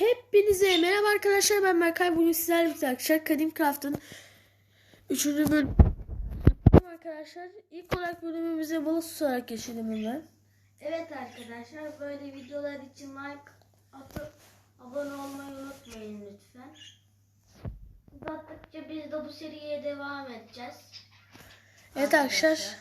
Hepinize merhaba arkadaşlar ben Berkay bugün sizlerle birlikte arkadaşlar Kadim Craft'ın 3. bölüm arkadaşlar ilk olarak bölümümüze balık tutarak geçelim hemen. Evet arkadaşlar böyle videolar için like atıp abone olmayı unutmayın lütfen. Uzattıkça biz de bu seriye devam edeceğiz. Evet arkadaşlar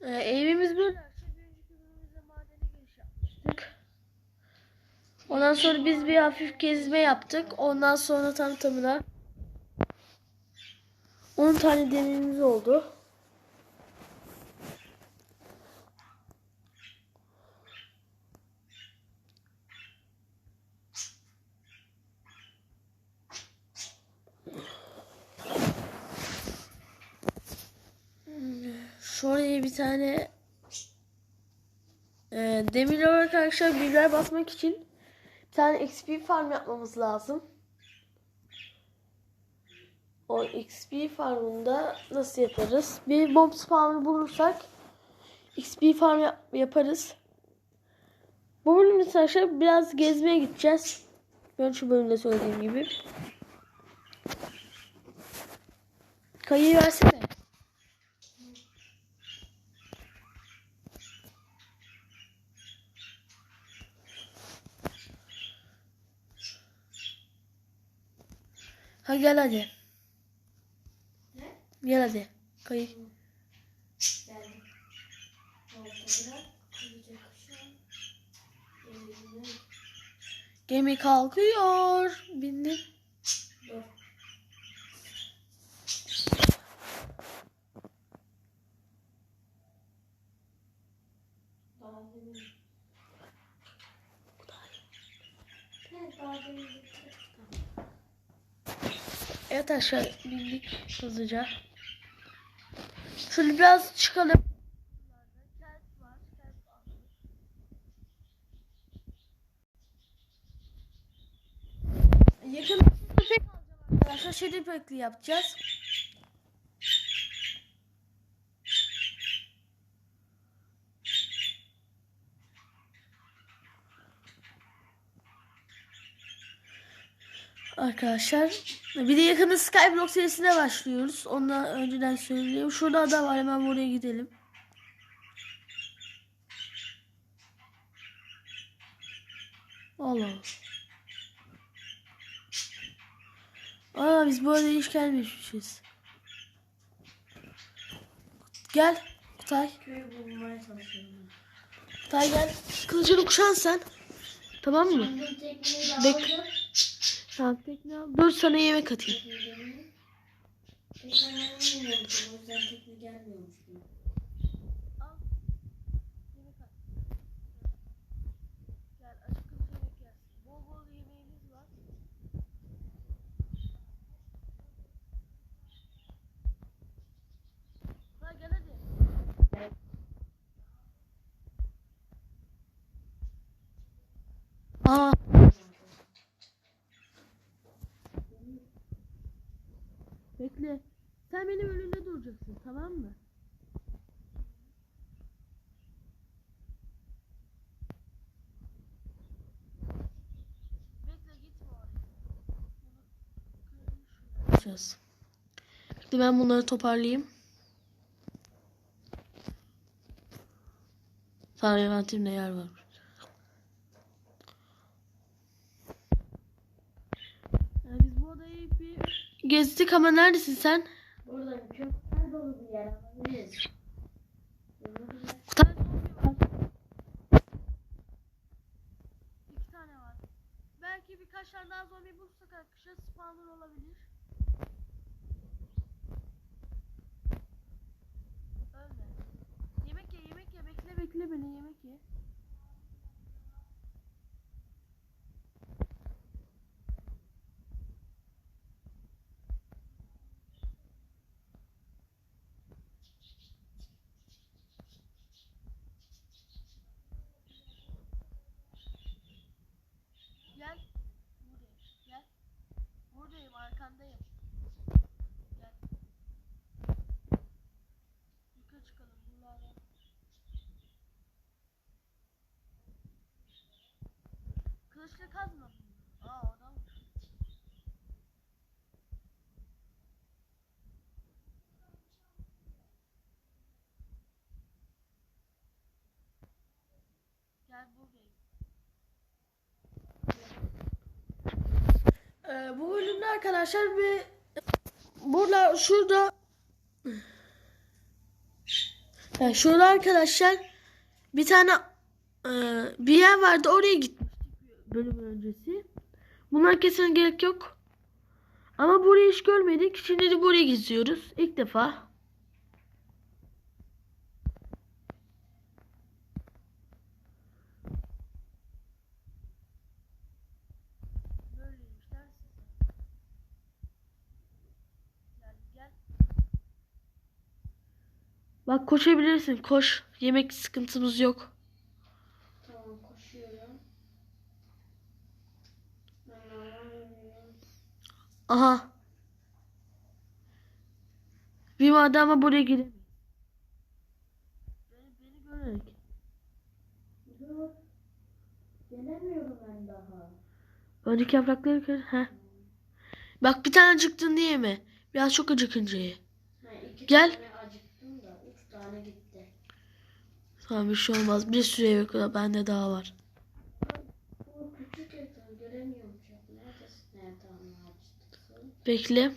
Ee, evimiz böyle. Ondan sonra biz bir hafif gezme yaptık. Ondan sonra tam tamına 10 tane demirimiz oldu. Şuraya bir tane e, demir olarak arkadaşlar birler basmak için bir tane XP farm yapmamız lazım. O XP farmında nasıl yaparız? Bir bomb spawner bulursak XP farm yap- yaparız. Bu bölümde arkadaşlar biraz gezmeye gideceğiz. Ben şu bölümde söylediğim gibi. Kayıyı versene. Ha gel hadi. Ne? Gel hadi. Kayı. Gemi kalkıyor. Bindim. Dur. Daha demin. Daha demin. Evet aşağı bindik hızlıca. Şöyle biraz çıkalım. Yakın pek alacağım arkadaşlar. Şerit pekli yapacağız. Arkadaşlar bir de yakında Skyblock serisine başlıyoruz. Ondan önceden söyleyeyim. Şurada ada var hemen buraya gidelim. Allah Allah. Aa biz bu arada hiç gelmemişiz. Gel Kutay. Köyü bulmaya çalışıyorum. Kutay gel. Kılıcını kuşan sen. Tamam mı? Bek- al. Dur sana yemek atayım. Tekneyi. Tekneyi bilmiyormuşum. O yüzden tekne gelmiyormuş. Gel aşkım yemek yersin. Bol bol yemeğimiz var. Ha gel hadi. Aa. Bekle. Sen benim önümde duracaksın tamam mı? Yapacağız. Bekle ben bunları toparlayayım. Sana eventimde yer var. Yani biz bu odayı bir gezdik ama neredesin sen? Burada köpekler dolu bir yer alabiliriz. Kutay zombi var. İki tane var. Belki birkaç tane daha zombi bulursak arkadaşlar spawner olabilir. Ölme. Yemek ye yemek ye bekle bekle beni yemek ye. Gel. Buradayım. Gel. Buradayım arkandayım. Kazma. Aa adam. Gel buradayım. Ee, bu bölümde arkadaşlar bir burada şurada yani şurada arkadaşlar bir tane e, bir yer vardı oraya gitmiştik bölüm öncesi. Bunlar kesin gerek yok. Ama burayı hiç görmedik. Şimdi de buraya geziyoruz. İlk defa. Bak koşabilirsin. Koş. Yemek sıkıntımız yok. Tamam koşuyorum. Ben alamıyorum. Aha. Bir adama buraya gidelim. Beni, beni görerek. Dur. Gelemiyorum ben daha. Öndeki yaprakları kır. Heh. Bak bir tane acıktın diye mi? Biraz çok acıkınca ye. Ha, iki Gel. tane acıktım da üç tane gitti. Tamam bir şey olmaz. Bir sürü eve kadar bende daha var. Bekle.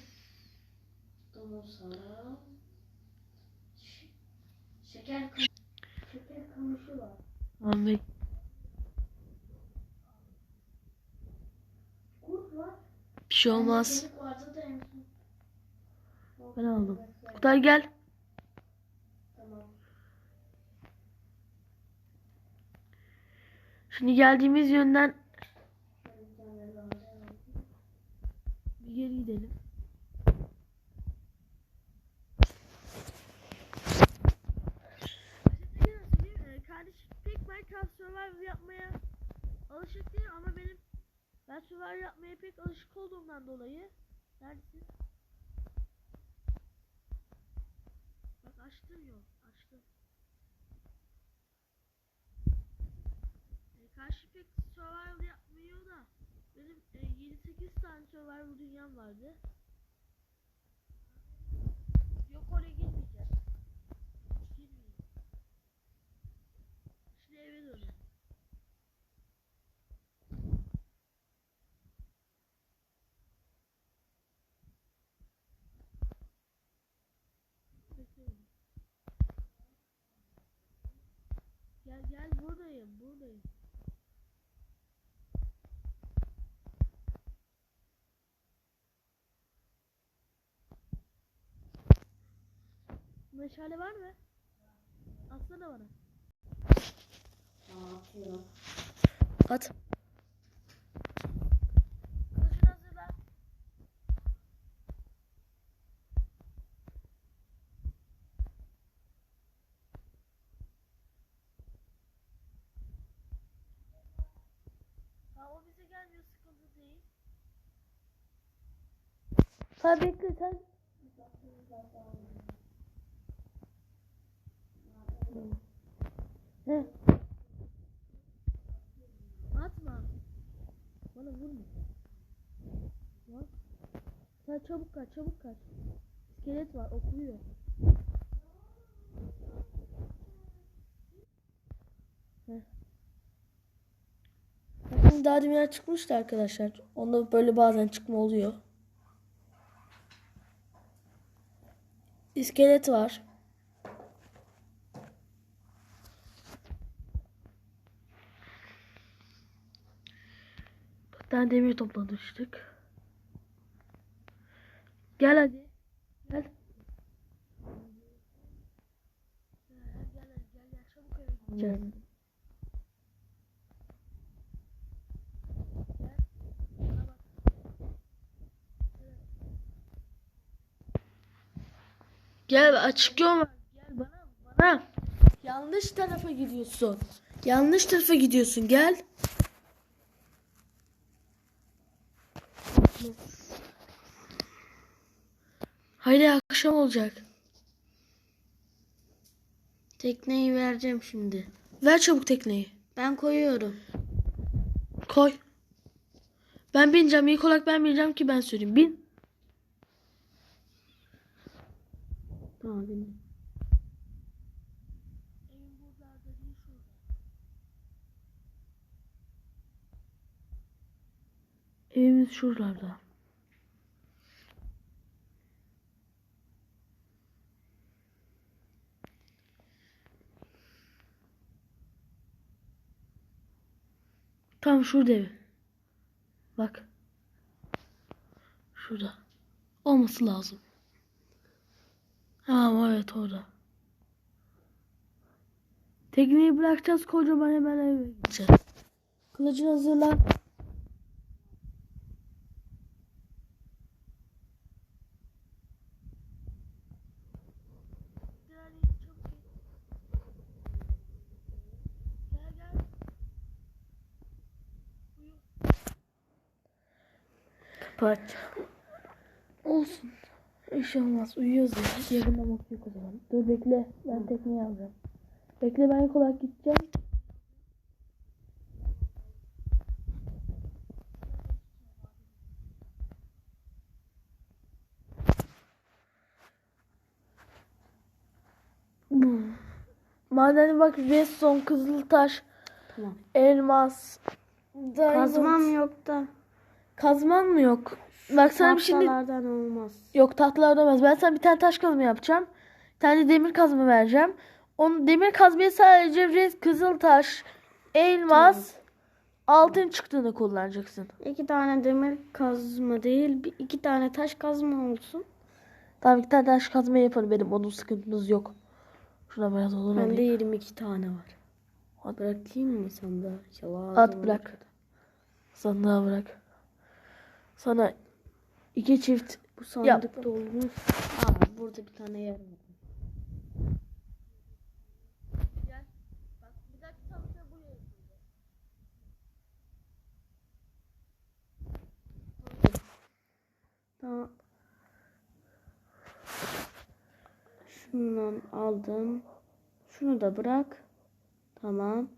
Şeker Şeker kamışı var. Var. Bir şey olmaz. Ben aldım. Kutay gel. Tamam. Şimdi geldiğimiz yönden Ben bir tane daha aldım. Bir geri gidelim. Kardeşim pek Minecraft Survival yapmaya alışık değil ama benim ben Survival yapmaya pek alışık olduğumdan dolayı Neredesin? Bak açtım 8 tane survival dünyam vardı. Yok oraya girmeyeceğiz. Girmeyeyim. Şimdi eve dönelim. Gel gel burada Meşale var mı? Atsana bana. Atıyorum. At. Gelmiyor sıkıntı değil. Sen bekle sen. He. Atma. Bana vurma. Bak. Sen çabuk kaç, çabuk kaç. İskelet var, okluyor. Heh. Bakın daha demin çıkmıştı arkadaşlar. Onda böyle bazen çıkma oluyor. İskelet var. Daha demir toplamıştık. Gel hadi. Gel. Gel gel gel gel, gel. çabuk eve gideceğiz. Gel. Bana bak. Gel açık yol var. Gel bana bana. Yanlış tarafa gidiyorsun. Yanlış tarafa gidiyorsun. Gel. Haydi akşam olacak. Tekneyi vereceğim şimdi. Ver çabuk tekneyi. Ben koyuyorum. Koy. Ben bineceğim. İlk olarak ben bineceğim ki ben söyleyeyim. Bin. Tamam benim. Evimiz şuralarda. Tam şurada ev. Bak. Şurada. Olması lazım. Tamam evet orada. Tekneyi bırakacağız kocaman hemen eve gideceğiz. Kılıcını hazırla. Kapat. Olsun. Bir şey olmaz. Uyuyoruz ya. Yarın namaz yok o zaman. Dur bekle. Ben tekneyi alacağım. Bekle ben ilk olarak gideceğim. Bu. Madeni bak Redstone, Kızıltaş, Tamam. elmas, diamond. Kazmam yok da. Kazman mı yok? Bak sana bir şimdi Tahtalardan olmaz. Yok tahtalar olmaz. Ben sana bir tane taş kazma yapacağım. Bir tane demir kazma vereceğim. Onu demir kazmaya sadece red, kızıl taş, elmas, altın çıktığını kullanacaksın. İki tane demir kazma değil, bir, iki tane taş kazma olsun. Tamam bir tane taş kazma yapalım benim. Onun sıkıntımız yok. Şuna biraz olur Bende alayım. 22 tane var. Bırakayım mı sandığa? At bırak. Sandığa bırak. Sana iki çift Bu sandık dolmuş. Aa burada bir tane yer var. Tamam. Şundan aldım. Şunu da bırak. Tamam.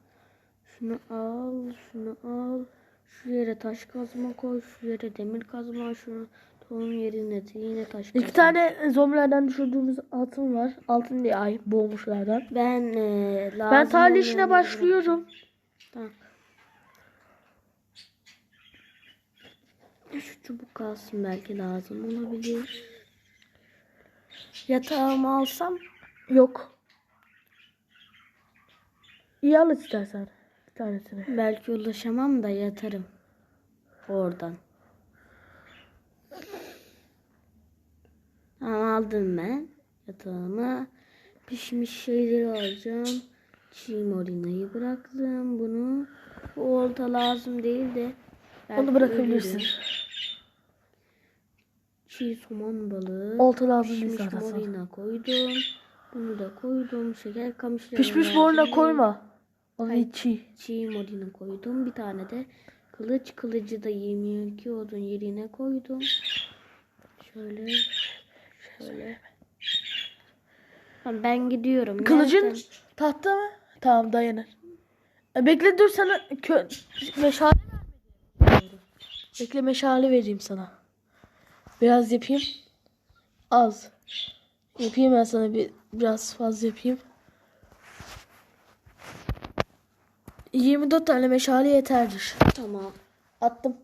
Şunu al, şunu al. Şu yere taş kazma koy, şu yere demir kazma, şunu tohum yerine yine taş kazma. iki tane zombilerden düşürdüğümüz altın var. Altın diye ay boğmuşlardan. Ben e, lazım Ben olmayanı işine başlıyorum. Tamam. Şu çubuk kalsın belki lazım olabilir. Yatağımı alsam Yok. İyi al istersen. Bir tanesini. belki ulaşamam da yatarım. Oradan. Aldım ben yatağımı. Pişmiş şeyleri alacağım. Çiğ morinayı bıraktım. Bunu bu olta lazım değil de. Onu bırakabilirsin. ölürüm. Çiğ somon balığı. Olta lazım değil Pişmiş zaten sana. morina koydum. Bunu da koydum. Şeker kamışları Pişmiş boruna koyma. Onu Hayır. çiğ. Çiğ morina koydum. Bir tane de kılıç. Kılıcı da yemiyor ki odun yerine koydum. Şöyle. Şöyle. Tamam, ben gidiyorum. Kılıcın Nereden? tahta mı? Tamam dayanır. E, bekle dur sana kö meşale. Bekle meşale vereyim sana. Biraz yapayım. Az. Yapayım ben sana bir biraz fazla yapayım. 24 tane meşale yeterdir. Tamam. Attım.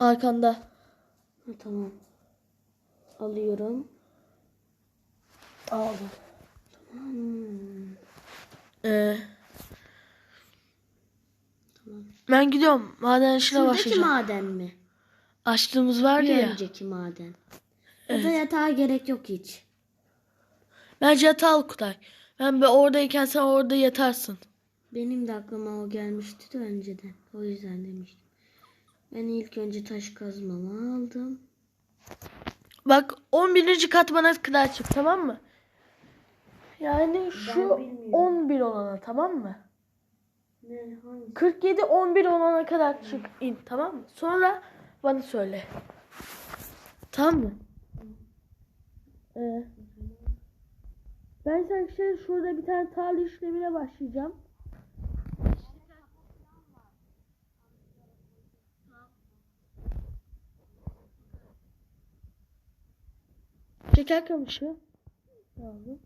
Arkanda. Ha, tamam. Alıyorum. Aldım. Hmm. Ee, ben gidiyorum. Maden işine Şuradaki başlayacağım. maden mi? Açtığımız vardı Bir ya. önceki maden. Burada yatağa gerek yok hiç. Bence yatağı al Kutay. Ben be oradayken sen orada yatarsın. Benim de aklıma o gelmişti de önceden. O yüzden demiştim. Ben ilk önce taş kazmamı aldım. Bak 11. katmana kadar çık tamam mı? Yani şu bilmiyorum. 11 olana tamam mı? Ne hangi? 47 11 olana kadar çık in tamam mı? Sonra bana söyle. Tamam mı? Ee, ben arkadaşlar şey, şurada bir tane tarla işlemine başlayacağım. Çeker kamışı. Aldım.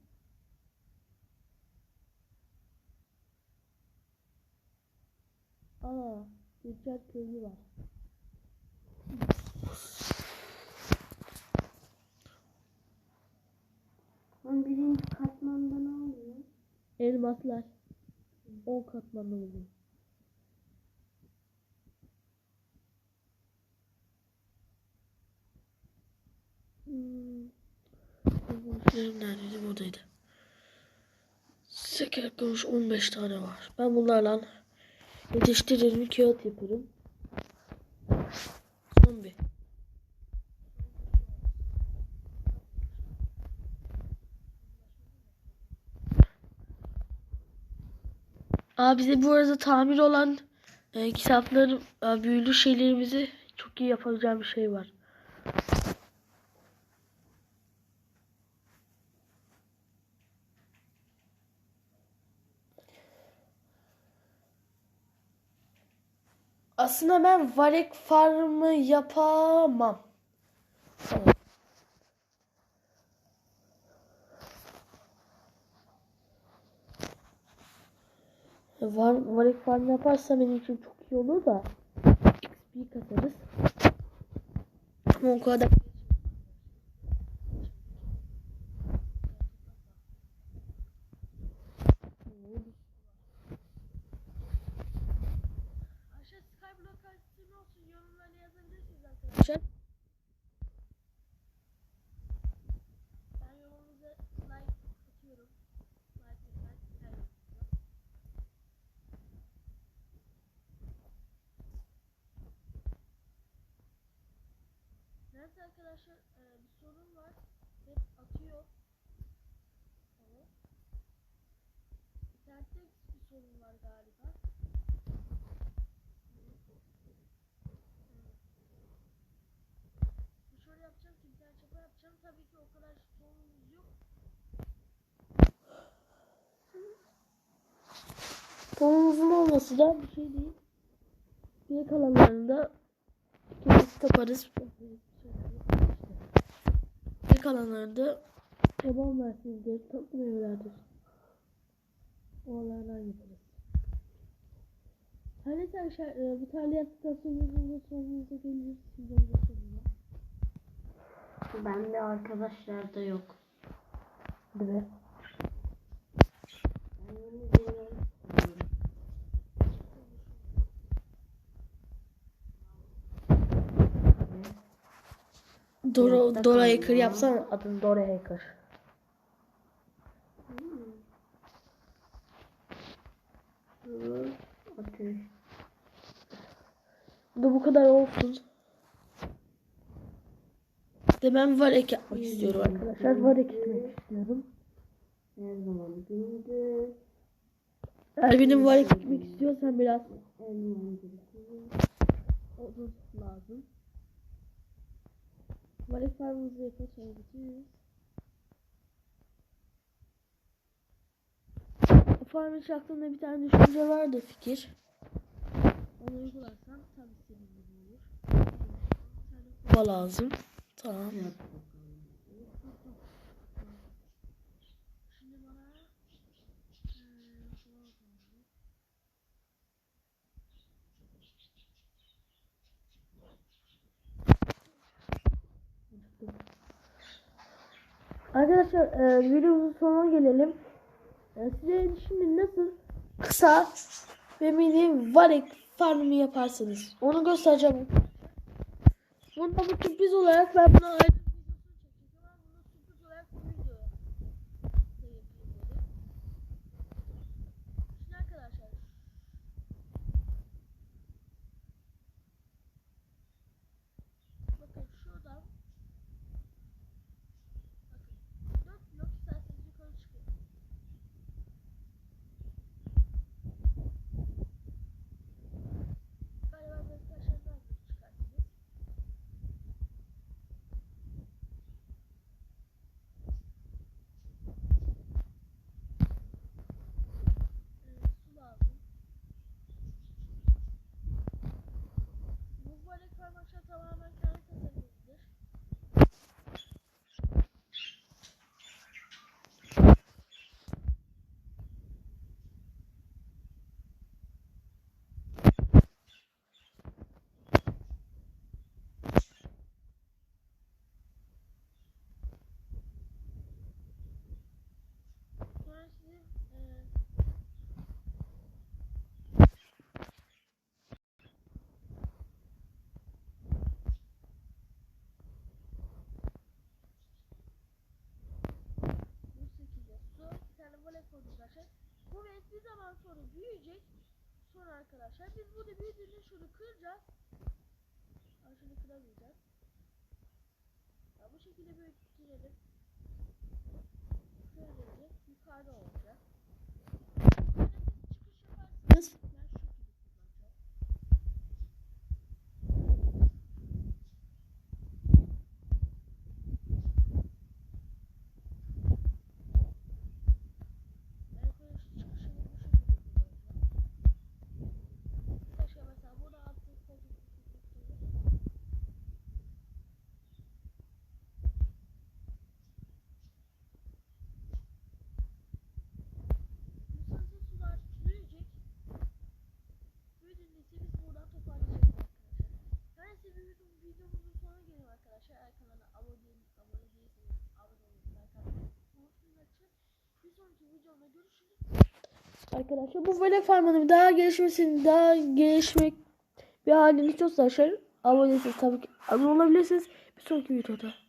Aa, çeker köyü var. Lan birinci katmanda ne oluyor? Elmaslar. 10 katmanlı oluyor. Hmm. Benim neredeydi? Buradaydı. Şeker kamış 15 tane var. Ben bunlarla yetiştiririm, kağıt yaparım. Aa bize bu arada tamir olan e, kitapların e, büyülü şeylerimizi çok iyi yapabileceğim bir şey var. Aslında ben Varek Farm'ı yapamam. Tamam. Var, Varek Farm yaparsa benim için çok iyi olur da XP kasarız. Ama o kadar Aşağı Skyblock açtığını olsun yorumlara yazabilirsiniz arkadaşlar. Ben yorumunuza like atıyorum. Like, like, her yorumunuza. Neyse arkadaşlar e, bir sorun var. Hep atıyor. Evet. İnternette bir sorun var galiba. Bir şöyle yapacağım ki tane çapa yapacağım. Tabii ki o kadar sorunumuz yok. Sorunumuzun olması da bir şey değil. Geri kalanlarında ikimiz Geri kalanlarında yaban versiyonları tatlı meyvelerdir. Oralardan yaparız. Her neyse arkadaşlar e, bu tarla yaptıktan sonra sonumuza geliriz. Videonun sonuna. Bende arkadaşlarda yok. Değil mi? Ben yeni bir yer istiyorum. Dora, Dora Hacker ya. yapsana adını Dora Hacker. Ateş. Bu da bu kadar olsun. De ben var ek yapmak istiyorum arkadaşlar. Var ek etmek istiyorum. Her zaman gündüz. Eğer benim var ek etmek istiyorsan biraz Elman birisi. odun lazım. Farmımızı yapalım sonra bitiririz. O farm için aklımda bir tane düşünce vardı fikir. Onu uygularsan tam istediğim gibi olur. Kova lazım. Tamam. Yap bakalım. Şimdi bana eee, kova lazım. Arkadaşlar e, videomuzun sonuna gelelim. E, size şimdi nasıl kısa ve mini varek farmı yaparsınız. Onu göstereceğim. Bunda bu sürpriz olarak ben buna ayrı bir videosunu çekeceğim ama bunu sürpriz olarak bu video da yapayım dedim. Şimdi arkadaşlar bakın şuradan bakın 4 blok isterseniz yukarı çıkın. Galiba böyle taşlardan da çıkarsınız. Falan sonra büyüyecek. Sonra arkadaşlar biz burada büyüdüğünde şunu kıracağız. Ha, şunu kıramayacağız. Ya bu şekilde büyütülelim. Şöyle gelecek. Yukarıda olacak. Böyle siz çıkış yaparsınız. Ben şu şekilde kullanacağım. Ben böyle şu çıkışı bu şekilde kullanacağım. Arkadaşlar mesela burada altı koltuk tutuyoruz. Mısır'da sular büyüyecek. Büyüdüğünde ise biz buradan toparlayacağız arkadaşlar. Ben size bir video, videomuzun sonuna gelelim arkadaşlar. Eğer kanala abone, değil, abone değilseniz abone olmayı, like atmayı unutmayın arkadaşlar. Bir sonraki videomda görüşürüz. Arkadaşlar bu böyle farmanın daha gelişmesini daha gelişmek bir halini istiyorsanız arkadaşlar abone değilseniz tabii ki abone olabilirsiniz. Bir sonraki videoda.